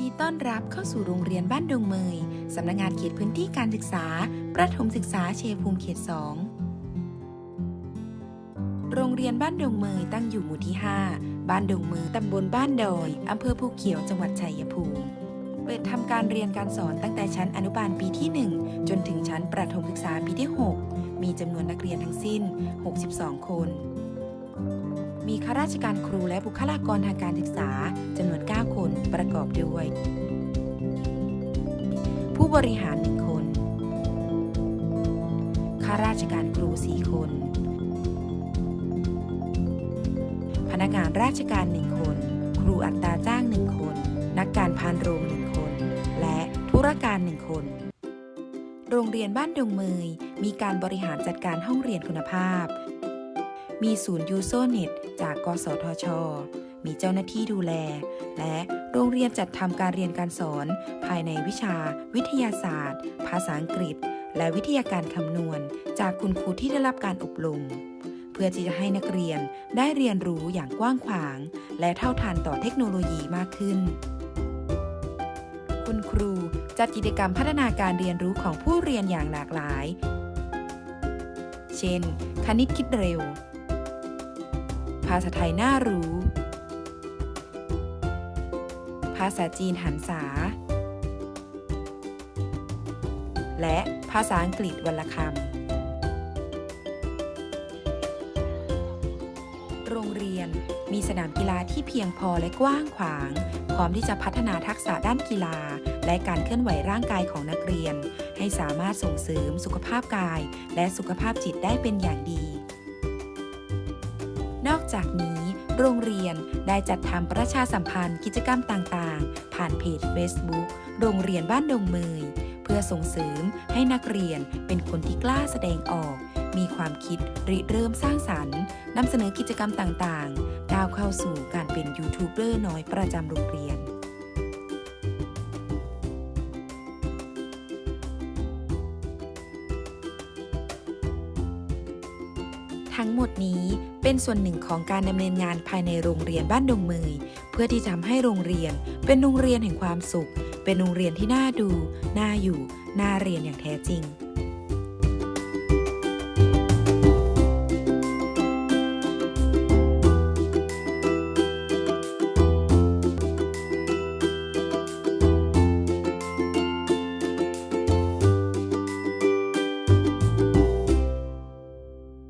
ดีต้อนรับเข้าสู่โรงเรียนบ้านดงเมย สำนักงานเขตพื้นที่การศึกษา ประถมศึกษาเชยภูมิเขต 2 โรงเรียนบ้านดงเมยตั้งอยู่หมู่ที่ 5 บ้านดงเมยตำบลบ้านดอย อำเภอภูเขียว จังหวัดชัยภูมิ เปิดทำการเรียนการสอนตั้งแต่ชั้นอนุบาลปีที่ 1 จนถึงชั้นประถมศึกษาปีที่ 6 มีจำนวนนักเรียนทั้งสิ้น 62 คน ข้าราชการครูและบุคลากรทางการศึกษาจำนวน 9 คนประกอบด้วย ผู้บริหาร 1 คน ข้าราชการครู 4 คน พนักงานราชการ 1 คน ครูอัตราจ้าง 1 คน นักการพานโรง 1 คน และธุรการ 1 คนโรงเรียนบ้านดงเมยมีการบริหารจัดการห้องเรียนคุณภาพ มีศูนย์ยูโซเน็ตจากกสทช มีเจ้าหน้าที่ดูแล และโรงเรียนจัดทำการเรียนการสอน ภายในวิชา วิทยาศาสตร์ ภาษาอังกฤษ และวิทยาการคำนวณ จากคุณครูที่ได้รับการอบรมเพื่อที่จะให้นักเรียนได้เรียนรู้อย่างกว้างขวาง และเท่าทันต่อเทคโนโลยีมากขึ้น คุณครูจัดกิจกรรมพัฒนาการเรียนรู้ของผู้เรียนอย่างหลากหลาย เช่น คณิตคิดเร็ว ภาษาไทยน่ารู้ ภาษาจีนหันษา และภาษาอังกฤษวรรณคำ โรงเรียนมีสนามกีฬาที่เพียงพอและกว้างขวาง พร้อมที่จะพัฒนาทักษะด้านกีฬา และการเคลื่อนไหวร่างกายของนักเรียน ให้สามารถส่งเสริมสุขภาพกาย และสุขภาพจิตได้เป็นอย่างดี นอกจากนี้ โรงเรียนได้จัดทำประชาสัมพันธ์กิจกรรมต่างๆ ผ่านเพจ Facebook โรงเรียนบ้านดงเมย เพื่อส่งเสริมให้นักเรียนเป็นคนที่กล้าแสดงออก มีความคิดริเริ่มสร้างสรรค์นำเสนอกิจกรรมต่างๆก้าวเข้าสู่การเป็นยูทูบเบอร์น้อยประจำโรงเรียน ทั้งหมดนี้เป็นส่วนหนึ่งของการดำเนินงานภายในโรงเรียนบ้านดงเมย เพื่อที่จะทำให้โรงเรียนเป็นโรงเรียนแห่งความสุข เป็นโรงเรียนที่น่าดู น่าอยู่ น่าเรียนอย่างแท้จริง